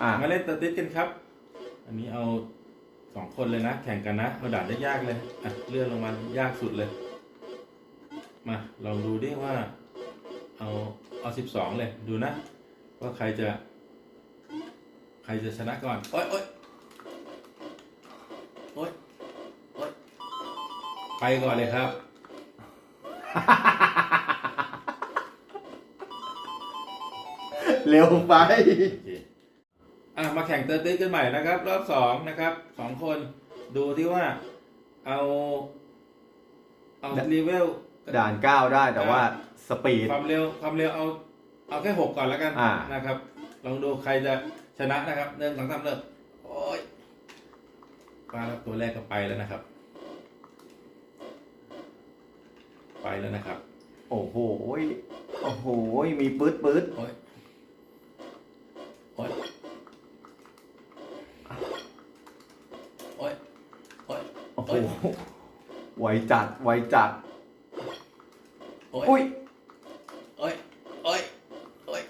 อะมาเล่นเตอร์ติสกันครับ อันนี้เอาสองคนเลยนะ แข่งกันนะเอาด่านได้ยากเลยอะเลื่อนลงมายากสุดเลย มาลองดูดิว่า เอาเอาสิบสองเลยดูนะ ว่าใครจะ ใครจะชนะก่อนโอ๊ยโอ๊ยโอ๊ยโอ๊ยไปก่อนเลยครับ เร็วไป โอเค อะมาแข่งเตอร์ติสกันใหม่นะครับ รอบสองนะครับสองคนดูที่ว่าเอาเอารีเวล ด่านเก้าได้แต่ว่าสปีด ความเร็วความเร็วเอาเอาแค่หกก่อนแล้วกันอ่า นะครับ ลองดูใครจะชนะนะครับหนึ่งสองสามเริ่มโอ้ยมาแล้วตัวแรกก็ไปแล้วนะครับ ไปแล้วนะครับ โอ้โหยโอ้โหยมีปื๊ดปื๊ดโอ้ยโอ้ย โอ้ยโอ้ยโอ้โหไวจัดไวจัดโอ้ยอุ้ยโอ้ยโอ้ยโอ้ย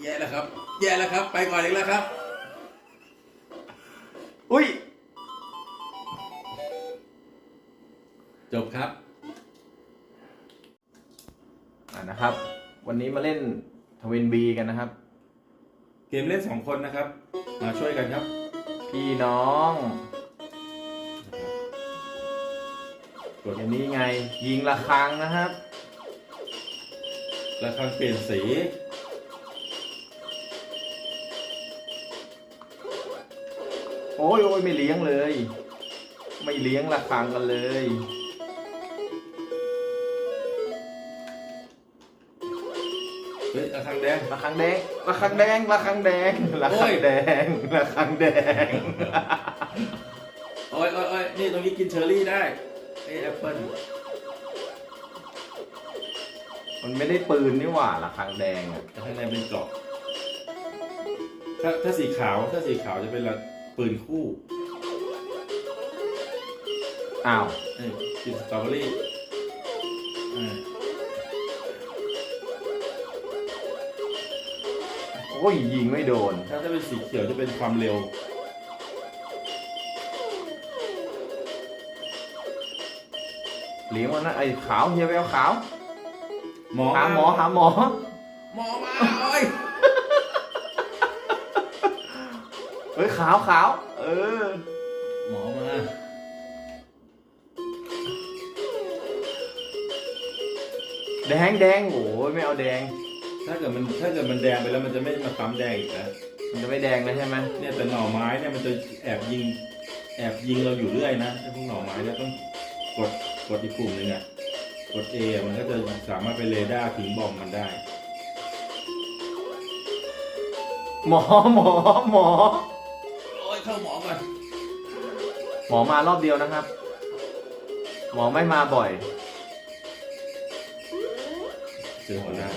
แย่แล้วครับ แย่แล้วครับ ไปก่อนอีกแล้วครับอุ้ยจบครับอ่านะครับ วันนี้มาเล่นทวินบีกันนะครับ เกมเล่นสองคนนะครับ มาช่วยกันครับ พี่น้อง นี้ไงยิงระฆังนะครับระฆังเปลี่ยนสีโอ้ยโอ้ยไม่เลี้ยงเลย ไม่เลี้ยงระฆังกันเลยเฮ้ยระฆังแดงระฆังแดงระฆังแดงระฆังแดงระฆังแดงระฆังแดงโอ้ยโอ้ยโอ้ยนี่ตรงนี้กินเชอร์รี่ได้ไอ้ แอปเปิ้ลมันไม่ได้ปืนนี่หว่าระฆังแดงอะแต่ข้างในเป็นกรอบถ้าถ้าสีขาวถ้าสีขาวจะเป็นละปืนคู่อ้าวเอ้ยกินสตรอเบอรี่อ่าโอ้ยยิงไม่โดน ถ้าถ้าเป็นสีเขียวจะเป็นความเร็ว เลี้ยงมันนะไอ้ขาวเฮียแววขาว หมอหาหมอหาหมอ หมอมาโอ้ยเฮ้ยขาวขาวเออ หมอมาแดงแดงโอ้ยไม่เอาแดง ถ้าเกิดมันถ้าเกิดมันแดงไปแล้วมันจะไม่มาซ้ำแดงอีกแล้วมันจะไม่แดงนะใช่ไหมเนี่ยแต่หน่อไม้เนี่ยมันจะแอบยิง แอบยิงเราอยู่เรื่อยนะไอ้พวกหน่อไม้เนี่ยต้องกด กดอีกปุ่มหนึ่งอะกด A มันก็จะสามารถไปเรดาร์ทิ้งบอมมันได้ หมอหมอหมอ โอ้ยเข้าหมอก่อนหมอมารอบเดียวนะครับ หมอไม่มาบ่อย เจอหัวหน้า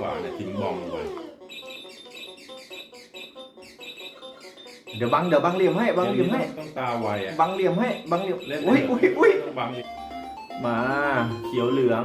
กขวาเนี่ยทิ้งบอมลงไปเดี๋ยวบังเดี๋ยวบังเหลี่ยมให้บังเหลี่ยมให้ต้องตาไวอะบังเหลี่ยมให้บังเหลี่ยมเล่นอุ้ยอุ้ยอุ้ยต้องบังอีกมาเขียวเหลือง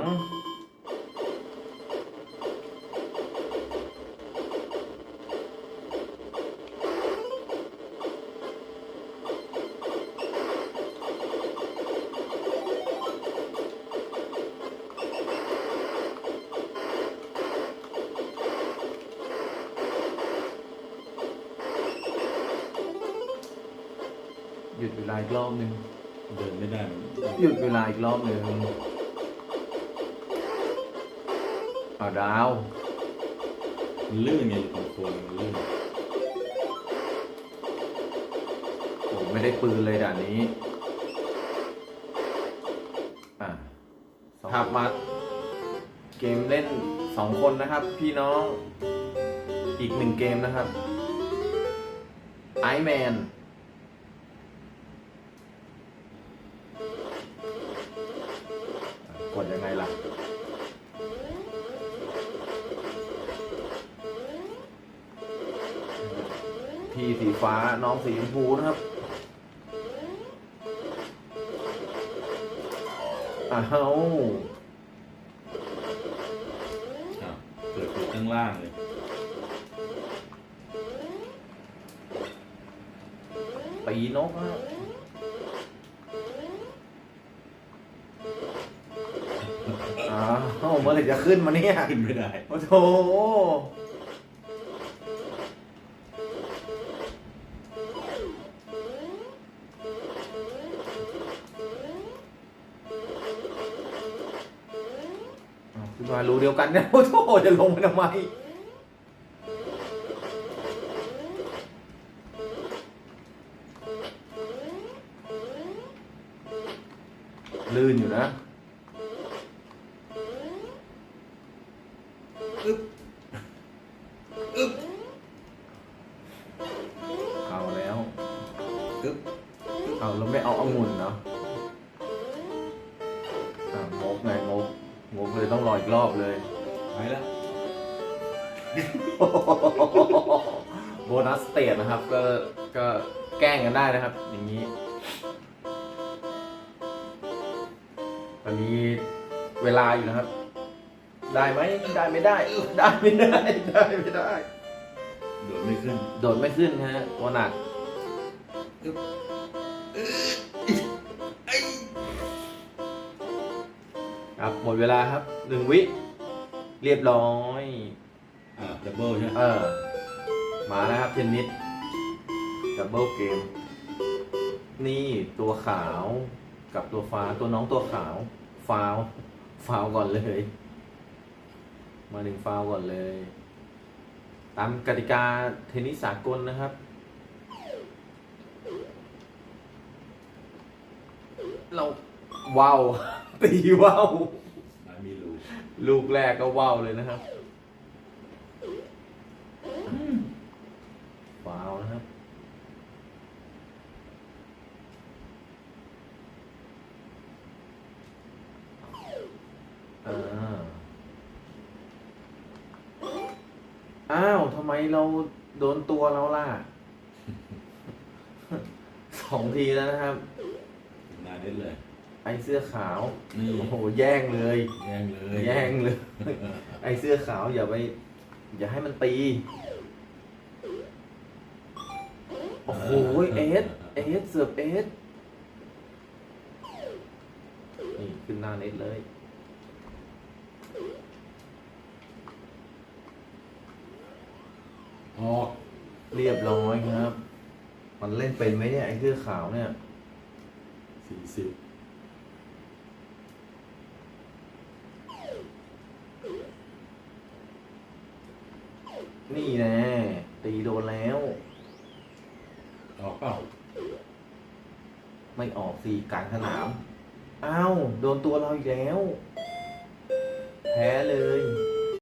หยุดเวลาอีกรอบหนึ่งเดินไม่ได้หยุดเวลาอีกรอบหนึ่งเอาดาวมันลื่นไงอยู่ตรงโคนมันลื่นผมไม่ได้ปืนเลยด่านนี้อะครับมาเกมเล่นสองคนนะครับ พี่น้องอีกหนึ่งเกมนะครับไอแมน้าน้องสีชมพูนะครับอ้าวอ้าวเกิดอยู่ข้างล่างเลย ปีนกนะอ้าวเมื่อไรจะขึ้นมาเนี่ย ขึ้นไม่ได้ โอ้โห วขึ้นมารูเดียวกันเนี่ยโอ้โหจะลงไปทำไมลื่นอยู่นะอึ๊บอึ๊บเอาแล้วอึ๊บเอาแล้วไม่เอาองุ่นเนาะอะ งกเลยต้องรออีกรอบเลย ไปแล้วโบนัสสเตทนะครับ ก็ก็แกล้งกันได้นะครับ อย่างนี้ตอนนี้เวลาอยู่นะครับ ได้ไหมได้ไม่ได้เออได้ไม่ได้ ได้ไม่ได้ โดดไม่ขึ้น โดดไม่ขึ้นฮะตัวหนัก ครับหมดเวลาครับหนึ่งวิ เรียบร้อยอ่าดับเบิลใช่ไหมเออมาแล้วครับเทนนิสดับเบิลเกม นี่ตัวขาวกับตัวฟ้าตัวน้องตัวขาวฟาวฟาวก่อนเลย มาหนึ่งฟาวก่อนเลย ตามกติกาเทนนิสสากลนะครับเราว้าว ตีว้าวอ่ามีรูลูกแรกก็ว้าวเลยนะครับว้าวนะครับ อ่า อ้าวทำไมเราโดนตัวเราล่ะ สองทีแล้วนะครับนาเด็ดเลย ไอเสื้อขาวนี่โอ้โหแย่งเลย แย่งเลยแย่งเลย ไอเสื้อขาวอย่าไป อย่าให้มันตี โอ้โหเอสเอสเสือบเอสนี่ขึ้นหน้าเน็ตเลย ออกเรียบร้อยครับ มันเล่นเป็นไหมเนี่ยไอเสื้อขาวเนี่ยสี่สิบ นี่แน่ตีโดนแล้ว ออกเปล่าไม่ออกสี่กลางสนาม อ้าว โดนตัวเราอีกแล้ว แพ้เลย